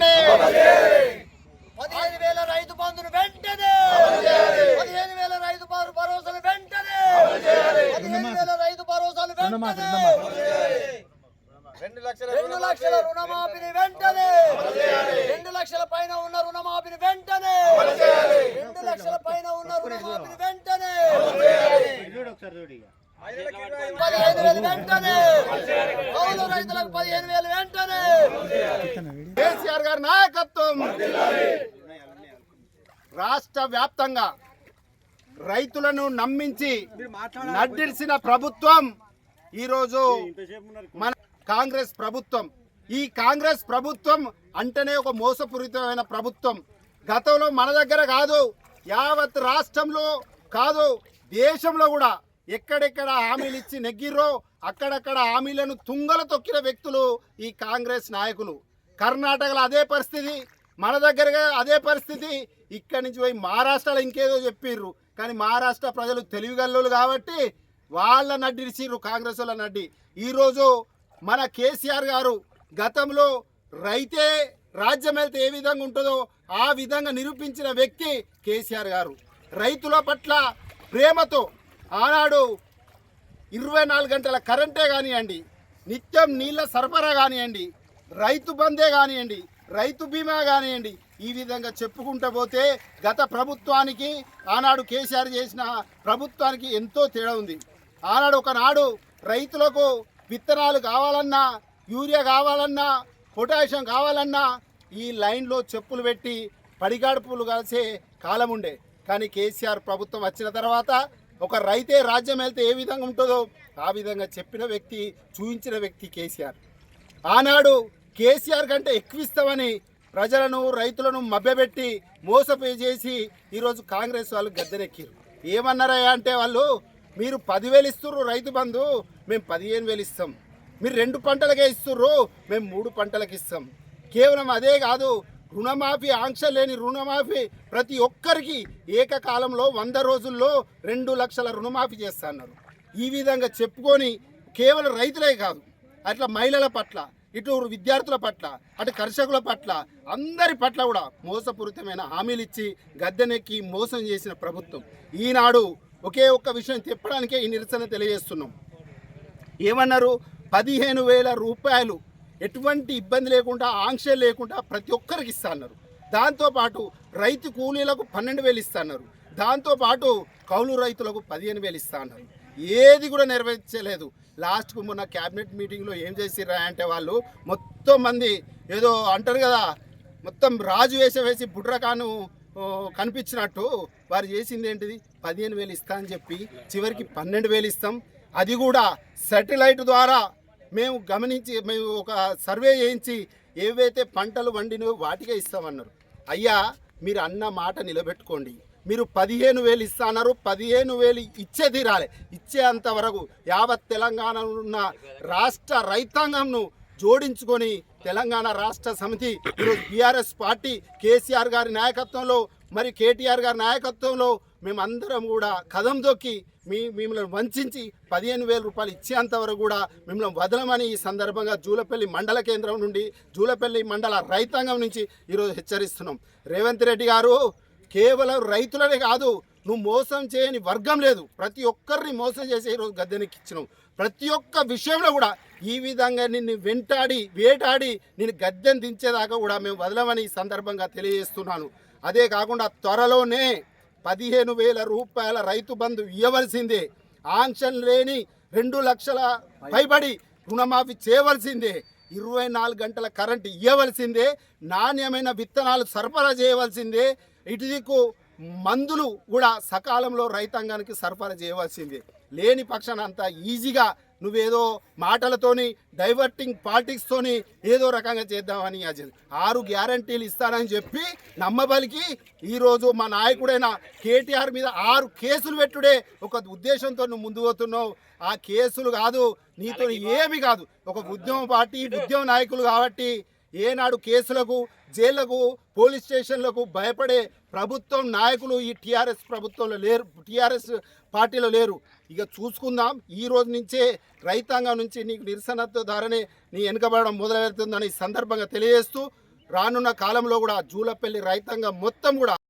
వెంటనే! పదిహేను వేల రైతు బంధును వెంటనే! పదిహేను వేల రైతు భరో- భరోసాలు వెంటనే! పదిహేను వేల రైతు భరోసాలు వెంటనే! రెండు లక్షల రెండు లక్షల రుణమాఫీని వెంటనే! రెండు లక్షల పైన ఉన్న రుణమాఫీని వెంటనే! రెండు లక్షల పైన ఉన్న రుణమాఫీని వెంటనే! పదిహేను వేలు వెంటనే! రైతులకు పదిహేను వేలు వెంటనే! గారి నాయకత్వం. రాష్ట్ర వ్యాప్తంగా రైతులను నమ్మించి నడ్డిల్సిన ప్రభుత్వం ఈరోజు మన కాంగ్రెస్ ప్రభుత్వం. ఈ కాంగ్రెస్ ప్రభుత్వం అంటేనే ఒక మోసపూరితమైన ప్రభుత్వం. గతంలో మన దగ్గర కాదు యావత్ రాష్ట్రంలో కాదు దేశంలో కూడా ఎక్కడెక్కడ హామీలు ఇచ్చి నెగ్గిర్రో అక్కడక్కడ హామీలను తుంగలు తొక్కిన వ్యక్తులు ఈ కాంగ్రెస్ నాయకులు. కర్ణాటకలో అదే పరిస్థితి మన దగ్గరగా అదే పరిస్థితి. ఇక్కడి నుంచి పోయి మహారాష్ట్రలో ఇంకేదో చెప్పిర్రు. కానీ మహారాష్ట్ర ప్రజలు తెలివిగల్లోలు కాబట్టి వాళ్ళ నడ్డిరిసిర్రు కాంగ్రెస్ వాళ్ళ నడ్డి. ఈరోజు మన కేసీఆర్ గారు గతంలో రైతే రాజ్యం వెళ్తే ఏ విధంగా ఉంటుందో ఆ విధంగా నిరూపించిన వ్యక్తి కేసీఆర్ గారు. రైతుల పట్ల ప్రేమతో ఆనాడు ఇరవై నాలుగు గంటల కరెంటే కానివ్వండి నిత్యం నీళ్ళ సరఫరా కానివ్వండి రైతు బందే కానివ్వండి రైతు బీమా కానివ్వండి ఈ విధంగా చెప్పుకుంటూ పోతే గత ప్రభుత్వానికి ఆనాడు కేసీఆర్ చేసిన ప్రభుత్వానికి ఎంతో తేడా ఉంది. ఆనాడు ఒకనాడు రైతులకు విత్తనాలు కావాలన్నా యూరియా కావాలన్నా పొటాషియం కావాలన్నా ఈ లైన్లో చెప్పులు పెట్టి పడిగాడుపులు కలిసే కాలం ఉండే. కానీ కేసీఆర్ ప్రభుత్వం వచ్చిన తర్వాత ఒక రైతే రాజ్యం వెళ్తే ఏ విధంగా ఉంటుందో ఆ విధంగా చెప్పిన వ్యక్తి చూపించిన వ్యక్తి కేసీఆర్. ఆనాడు కేసీఆర్ కంటే ఎక్కువ ఇస్తామని ప్రజలను రైతులను మభ్యపెట్టి మోసపోయి చేసి ఈరోజు కాంగ్రెస్ వాళ్ళు గద్దెనెక్కిరు. ఏమన్నారయ్యా అంటే వాళ్ళు మీరు పదివేలు ఇస్తుర్రు రైతు బంధు మేము పదిహేను వేలు ఇస్తాం. మీరు రెండు పంటలకే ఇస్తుర్రు మేము మూడు పంటలకు ఇస్తాం. కేవలం అదే కాదు రుణమాఫీ ఆంక్ష లేని రుణమాఫీ ప్రతి ఒక్కరికి ఏకకాలంలో వంద రోజుల్లో రెండు లక్షల రుణమాఫీ చేస్తున్నారు ఈ విధంగా చెప్పుకొని కేవలం రైతులే కాదు అట్లా మహిళల పట్ల ఇటు విద్యార్థుల పట్ల అటు కర్షకుల పట్ల అందరి పట్ల కూడా మోసపూరితమైన హామీలు ఇచ్చి గద్దెనెక్కి మోసం చేసిన ప్రభుత్వం. ఈనాడు ఒకే ఒక్క విషయం చెప్పడానికే ఈ నిరసన తెలియజేస్తున్నాం. ఏమన్నారు? పదిహేను వేల రూపాయలు ఎటువంటి ఇబ్బంది లేకుండా ఆంక్ష లేకుండా ప్రతి ఒక్కరికి ఇస్తా అన్నారు. దాంతోపాటు రైతు కూలీలకు పన్నెండు వేలు ఇస్తా అన్నారు. దాంతోపాటు కౌలు రైతులకు పదిహేను వేలు ఇస్తా అన్నారు. ఏది కూడా నెరవేర్చలేదు. లాస్ట్కు మొన్న క్యాబినెట్ మీటింగ్లో ఏం చేసిర్రా అంటే వాళ్ళు మొత్తం మంది ఏదో అంటారు కదా మొత్తం రాజు వేసే వేసి బుడ్రకాను కనిపించినట్టు వారు చేసింది ఏంటిది? పదిహేను వేలు ఇస్తా అని చెప్పి చివరికి పన్నెండు వేలు ఇస్తాం. అది కూడా సెటిలైట్ ద్వారా మేము గమనించి మేము ఒక సర్వే చేయించి ఏవైతే పంటలు వండినో వాటికే ఇస్తామన్నారు. అయ్యా మీరు అన్న మాట నిలబెట్టుకోండి. మీరు పదిహేను వేలు ఇస్తాన్నారు పదిహేను వేలు ఇచ్చే తీరాలి. ఇచ్చేంత వరకు యావత్ తెలంగాణలో ఉన్న రాష్ట్ర రైతాంగంను జోడించుకొని తెలంగాణ రాష్ట్ర సమితి ఈరోజు బీఆర్ఎస్ పార్టీ కేసీఆర్ గారి నాయకత్వంలో మరి కేటీఆర్ గారి నాయకత్వంలో మేమందరం కూడా కదం దొక్కి మీ మిమ్మల్ని వంచి పదిహేను వేల రూపాయలు ఇచ్చేంత వరకు కూడా మిమ్మల్ని వదలమని ఈ సందర్భంగా జూలపల్లి మండల కేంద్రం నుండి జూలపల్లి మండల రైతాంగం నుంచి ఈరోజు హెచ్చరిస్తున్నాం. రేవంత్ రెడ్డి గారు కేవలం రైతులనే కాదు నువ్వు మోసం చేయని వర్గం లేదు. ప్రతి ఒక్కరిని మోసం చేసే ఈరోజు గద్దెనెక్కిచ్చినావు ప్రతి ఒక్క విషయంలో కూడా ఈ విధంగా నిన్ను వెంటాడి వేటాడి నేను గద్దెను దించేదాకా కూడా మేము వదలమని ఈ సందర్భంగా తెలియజేస్తున్నాను. అదే కాకుండా త్వరలోనే పదిహేను వేల రూపాయల రైతు బంధు ఇవ్వవలసిందే. ఆంక్షన్ లేని రెండు లక్షల పైబడి రుణమాఫీ చేయవలసిందే. ఇరవై నాలుగు గంటల కరెంట్ ఇవ్వవలసిందే. నాణ్యమైన విత్తనాలు సరఫరా చేయవలసిందే. ఇటుదికు మందులు కూడా సకాలంలో రైతాంగానికి సరఫరా చేయవలసిందే. లేని పక్షాన అంత ఈజీగా నువ్వేదో మాటలతోని డైవర్టింగ్ పాలిటిక్స్తోని ఏదో రకంగా చేద్దామని ఆరు గ్యారంటీలు ఇస్తానని చెప్పి నమ్మబలికి ఈరోజు మా నాయకుడైన కేటీఆర్ మీద ఆరు కేసులు పెట్టుడే ఒక ఉద్దేశంతో నువ్వు ముందు పోతున్నావు. ఆ కేసులు కాదు నీతో ఏమి కాదు. ఒక ఉద్యమ పార్టీ ఉద్యమ నాయకులు కాబట్టి ఏనాడు కేసులకు జైళ్ళకు పోలీస్ స్టేషన్లకు భయపడే ప్రభుత్వం నాయకులు ఈ టీఆర్ఎస్ ప్రభుత్వంలో లేరు టీఆర్ఎస్ పార్టీలో లేరు. ఇక చూసుకుందాం ఈ రోజు నుంచే రైతాంగం నుంచి నీకు నిరసనతో ధారనే నీ వెనుకబడడం మొదలవుతుందని ఈ సందర్భంగా తెలియజేస్తూ రానున్న కాలంలో కూడా జూలపల్లి రైతాంగం మొత్తం కూడా